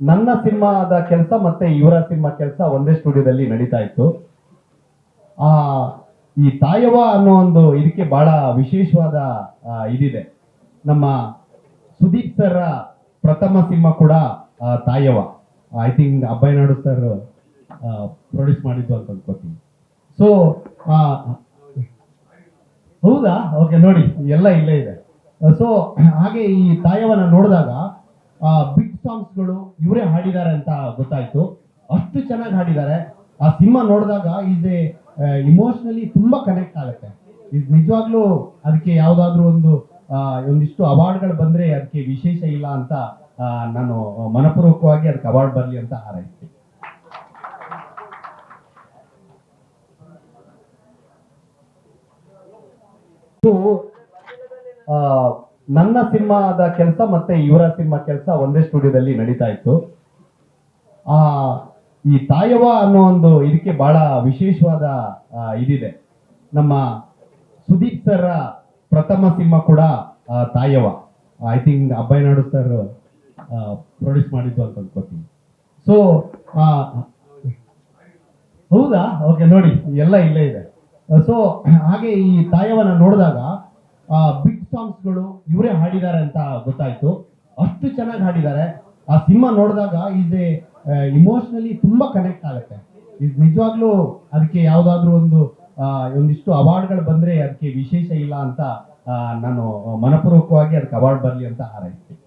ನನ್ನ ಸಿನಿಮಾದ ಕೆಲಸ ಮತ್ತೆ ಇವರ ಸಿನಿಮಾ ಕೆಲಸ ಒಂದೇ ಸ್ಟುಡಿಯೋದಲ್ಲಿ ನಡೀತಾ ಇತ್ತು. ಆ, ಈ ತಾಯವ ಅನ್ನೋ ಒಂದು ಇದಕ್ಕೆ ಬಹಳ ವಿಶೇಷವಾದ ಇದಿದೆ. ನಮ್ಮ ಸುದೀಪ್ ಸರ್ ಪ್ರಥಮ ಸಿನಿಮಾ ಕೂಡ ತಾಯವ I think Abbayya Naidu sir produce ಮಾಡಿದ್ದು ಅಂತ ಅನ್ಕೋತೀನಿ. ಸೊ ಹೌದಾ? ಓಕೆ ನೋಡಿ, ಎಲ್ಲ ಇಲ್ಲೇ ಇದೆ. ಸೊ ಹಾಗೆ ಈ ತಾಯವನ್ನ ನೋಡಿದಾಗ ಬಿಗ್ ಸಾಂಗ್ಸ್ಗಳು ಇವರೇ ಹಾಡಿದ್ದಾರೆ ಅಂತ ಗೊತ್ತಾಯ್ತು. ಅಷ್ಟು ಚೆನ್ನಾಗಿ ಹಾಡಿದ್ದಾರೆ. ಆ ಸಿನಿಮಾ ನೋಡಿದಾಗ ಈಸ್ ಎ ಇಮೋಷನಲಿ ತುಂಬಾ ಕನೆಕ್ಟ್ ಆಗುತ್ತೆ. ಇದು ನಿಜವಾಗ್ಲೂ ಅದಕ್ಕೆ ಯಾವ್ದಾದ್ರು ಒಂದು ಆ, ಒಂದಿಷ್ಟು ಅವಾರ್ಡ್ಗಳು ಬಂದ್ರೆ ಅದಕ್ಕೆ ವಿಶೇಷ ಇಲ್ಲ ಅಂತ ನಾನು ಮನಪೂರ್ವಕವಾಗಿ ಅದಕ್ಕೆ ಅವಾರ್ಡ್ ಬರಲಿ ಅಂತ ಹಾರೈಸ್ತೀನಿ. ಆ, ನನ್ನ ಸಿನಿಮಾದ ಕೆಲಸ ಮತ್ತೆ ಇವರ ಸಿನಿಮಾ ಕೆಲಸ ಒಂದೇ ಸ್ಟುಡಿಯೋದಲ್ಲಿ ನಡೀತಾ ಇತ್ತು. ಆ, ಈ ತಾಯವ ಅನ್ನೋ ಒಂದು ಇದಕ್ಕೆ ಬಹಳ ವಿಶೇಷವಾದ ಇದಿದೆ. ನಮ್ಮ ಸುದೀಪ್ ಸರ್ ಪ್ರಥಮ ಸಿನಿಮಾ ಕೂಡ ತಾಯವ I think Abbayya Naidu sir produce ಮಾಡಿದ್ದು ಅಂತ ಅನ್ಕೋತೀನಿ. ಸೊ ಹೌದಾ? ಓಕೆ ನೋಡಿ, ಎಲ್ಲ ಇಲ್ಲೇ ಇದೆ. ಸೊ ಹಾಗೆ ಈ ತಾಯವನ್ನ ನೋಡಿದಾಗ ಸಾಂಗ್ಸ್ಗಳು ಇವರೇ ಹಾಡಿದ್ದಾರೆ ಅಂತ ಗೊತ್ತಾಯ್ತು. ಅಷ್ಟು ಚೆನ್ನಾಗಿ ಹಾಡಿದ್ದಾರೆ. ಆ ಸಿನಿಮಾ ನೋಡಿದಾಗ ಈಸ್ ಎ ಇಮೋಷನಲಿ ತುಂಬಾ ಕನೆಕ್ಟ್ ಆಗುತ್ತೆ. ಇದು ನಿಜವಾಗ್ಲೂ ಅದಕ್ಕೆ ಯಾವ್ದಾದ್ರು ಒಂದು ಒಂದಿಷ್ಟು ಅವಾರ್ಡ್ಗಳು ಬಂದ್ರೆ ಅದಕ್ಕೆ ವಿಶೇಷ ಇಲ್ಲ ಅಂತ ನಾನು ಮನಪೂರ್ವಕವಾಗಿ ಅದಕ್ಕೆ ಅವಾರ್ಡ್ ಬರಲಿ ಅಂತ ಹಾರೈಸ್ತೀನಿ.